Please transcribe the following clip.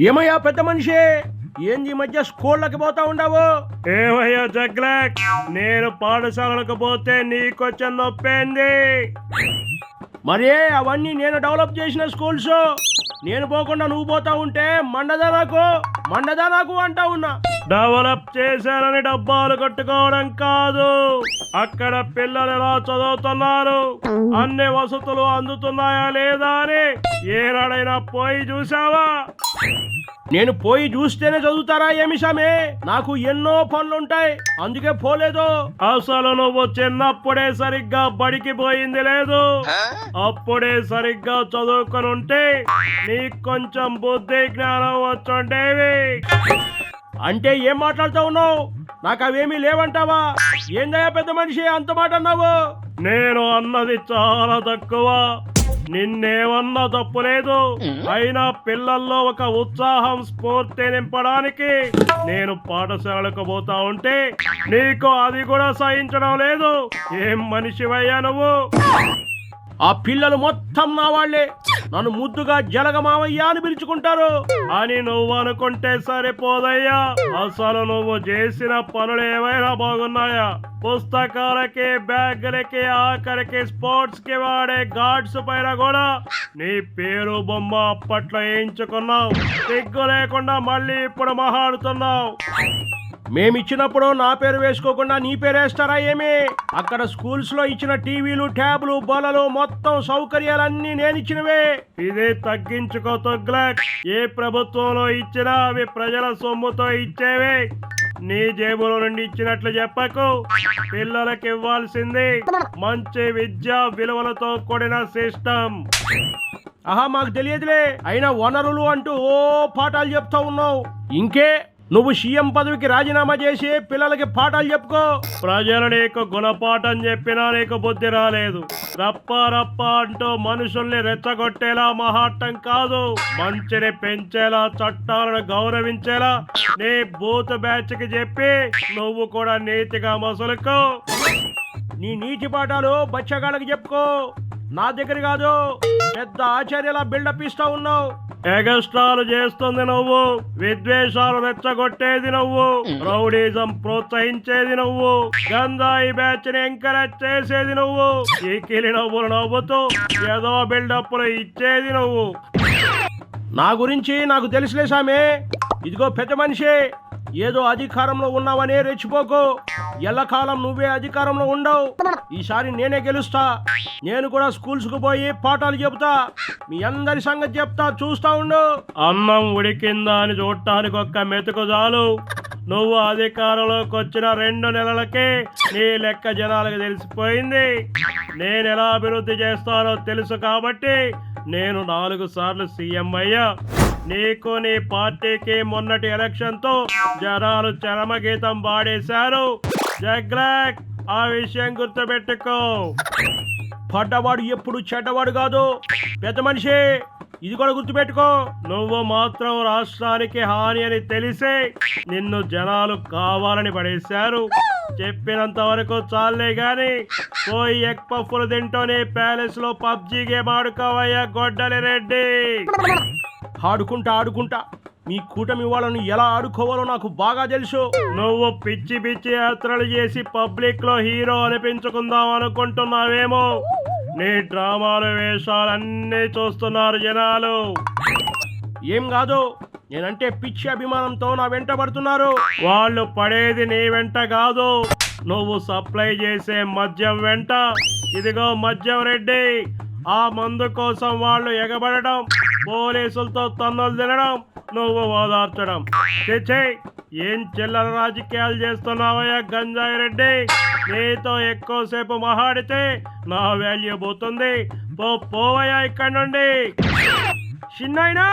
ఏమయ్యా పెద్ద మనిషి? ఏంది మధ్య స్కూళ్ళకి పోతా ఉండవు? ఏమయ్యా జగ్లక్? నేను పాఠశాలకు పోతే నీకొచ్చే నొప్పేంది? మరి అవన్నీ నేను డెవలప్ చేసిన స్కూల్స్. నేను పోకుండా నువ్వు పోతా ఉంటే మండదా నాకు? మండదా నాకు అంటా ఉన్నా. డెవలప్ చేశానని డబ్బాలు కట్టుకోవడం కాదు. అక్కడ పిల్లలు ఎలా చదువుతున్నారు? అన్ని వసతులు అందుతున్నాయా లేదా అని ఏనాడైనా పోయి చూసావా నేను పోయి చూస్తేనే చదువుతారా ఏమి సామే? నాకు ఎన్నో పనులుంటాయి. అందుకే పోలేదు. అసలు నువ్వు చిన్నప్పుడే సరిగ్గా బడికి పోయింది లేదు. అప్పుడే సరిగ్గా చదువుకొని ఉంటే నీకు కొంచెం బుద్ధి జ్ఞానం వచ్చుండేవి. అంటే ఏం మాట్లాడుతా ఉన్నావు? నాకు అవేమీ లేవంటావా? ఏందయ్యా పెద్ద మనిషి అంత మాట అన్నావు? నేను అన్నది చాలా తక్కువ. నిన్నేమన్నా తప్పులేదు అయినా పిల్లల్లో ఒక ఉత్సాహం స్ఫూర్తి నింపడానికి నేను పాఠశాలకు పోతా ఉంటే నీకు అది కూడా సహించడం లేదు. ఏం మనిషివయ్యా నువ్వు? ఆ పిల్లలు మొత్తం నా వాళ్ళే. నన్ను ముద్దుగా జలగమావయ్యా అని పిలుచుకుంటారు. అని నువ్వు అనుకుంటే సరిపోదయ్యా. అసలు నువ్వు చేసిన పనులు ఏమైనా బాగున్నాయా? పుస్తకాలకి బ్యాగులకి ఆఖరికి స్పోర్ట్స్కి వాడే గాడ్స్ పైన కూడా నీ పేరు బొమ్మ అప్పట్లో వేయించుకున్నావు. సిగ్గు లేకుండా మళ్ళీ ఇప్పుడు మహాడుతున్నావు. మేమిచ్చినప్పుడు నా పేరు వేసుకోకుండా నీ పేరు వేస్తారా ఏమి? అక్కడ స్కూల్స్లో ఇచ్చిన టీవీలు ట్యాబ్లు బలలు మొత్తం సౌకర్యాలన్నీ నేను ఇచ్చినవే ఇదే తగ్గించుకో తొగ్లక్. ఏ ప్రభుత్వంలో ఇచ్చినా అవి ప్రజల సొమ్ముతో ఇచ్చేవే. నీ జేబులో నుండి ఇచ్చినట్లు చెప్పకు. పిల్లలకి ఇవ్వాల్సింది మంచి విద్యా విలువలతో కూడిన సిస్టమ్. ఆహా మాకు తెలియదులే. అయినా వనరులు అంటూ ఓ పాఠాలు చెప్తా ఉన్నావు. ఇంకే నువ్వు సీఎం పదవికి రాజీనామా చేసి పిల్లలకి పాఠాలు చెప్పుకో. ప్రజలు నీకు గుణపాఠం చెప్పినా నీకు బుద్ధి రాలేదు. రప్ప రప్ప అంటూ మనుషుల్ని రెచ్చగొట్టేలా మహాట్టం కాదు. మంచిని పెంచేలా చట్టాలను గౌరవించేలా నీ బూత్ బ్యాచ్కి చెప్పి నువ్వు కూడా నీతిగా మసులుకో. నీ నీతి పాఠాలు బచ్చగాళ్ళకి చెప్పుకో. నా దగ్గర కాదు. పెద్ద ఆచార్యలా బిల్డప్ ఇస్తా ఉన్నావు. ఎగస్ట్రాలు చేస్తుంది నువ్వు. విద్వేషాలు రెచ్చగొట్టేది నువ్వు. రౌడీజం ప్రోత్సహించేది నువ్వు. గంధాయి బ్యాచ్ని ఎంకరేజ్ చేసేది నువ్వు. ఈకిలి నవ్వులు నవ్వుతూ ఏదో బిల్డప్లు ఇచ్చేది నువ్వు. నా గురించి నాకు తెలుసులే సామే ఇదిగో పెద్ద మనిషి. ఏదో అధికారంలో ఉన్నావనే రెచ్చిపోకు. ఎల్లకాలం నువ్వే అధికారంలో ఉండవు. ఈసారి నేనే గెలుస్తా. నేను కూడా స్కూల్స్కు పోయి పాఠాలు చెబుతా. మీ అందరి సంగతి చెప్తా చూస్తా ఉండు. అన్నం ఉడికిందా అని చూడటానికి ఒక్క మెతుకు చాలు. నువ్వు అధికారంలోకి వచ్చిన రెండు నెలలకే నీ లెక్క జనాలకు తెలిసిపోయింది. నేను ఎలా అభివృద్ధి చేస్తానో తెలుసు కాబట్టి నేను నాలుగు సార్లు సీఎం అయ్యా. నీకు నీ పార్టీకి మొన్నటి ఎలక్షన్తో జనాలు చరమగీతం పాడేశారు. జగ్లాక్ ఆ విషయం గుర్తుపెట్టుకో. పడ్డవాడు ఎప్పుడు చెడ్డవాడు కాదు. పెద్ద మనిషి ఇది కూడా గుర్తుపెట్టుకో. నువ్వు మాత్రం రాష్ట్రానికి హాని అని తెలిసే నిన్ను జనాలు కావాలని పడేశారు. చెప్పినంత వరకు చాలే గాని పోయి ఎగ్ పఫ్ఫులు తింటూనే ప్యాలెస్లో పబ్జీ గేమ్ ఆడుకోవయ్యా గొడ్డలి రెడ్డి. ఆడుకుంటా ఆడుకుంటా మీ కూటమి వాళ్ళను ఎలా ఆడుకోవాలో నాకు బాగా తెలుసు. నువ్వు పిచ్చి పిచ్చి యాత్రలు చేసి పబ్లిక్లో హీరో అనిపించుకుందాం అనుకుంటున్నావేమో? నీ డ్రామాలు వేషాలన్నీ చూస్తున్నారు జనాలు. ఏం కాదు నేనంటే పిచ్చి అభిమానంతో నా వెంట పడుతున్నారు. వాళ్ళు పడేది నీ వెంట కాదు. నువ్వు సప్లై చేసే మద్యం వెంట. ఇదిగో మద్యం రెడ్డి ఆ మందు కోసం వాళ్ళు ఎగబడడం. పోలీసులతో తన్నులు తినడం నువ్వు ఓదార్చడం. చేచే ఏం చిల్లర రాజకీయాలు చేస్తున్నావయ్యా గంజాయి రెడ్డి నీతో ఎక్కువసేపు మహాడితే నా వాల్యూ పోతుంది. పో పోవయ్యా ఇక్కడి నుండి. చిన్నైనా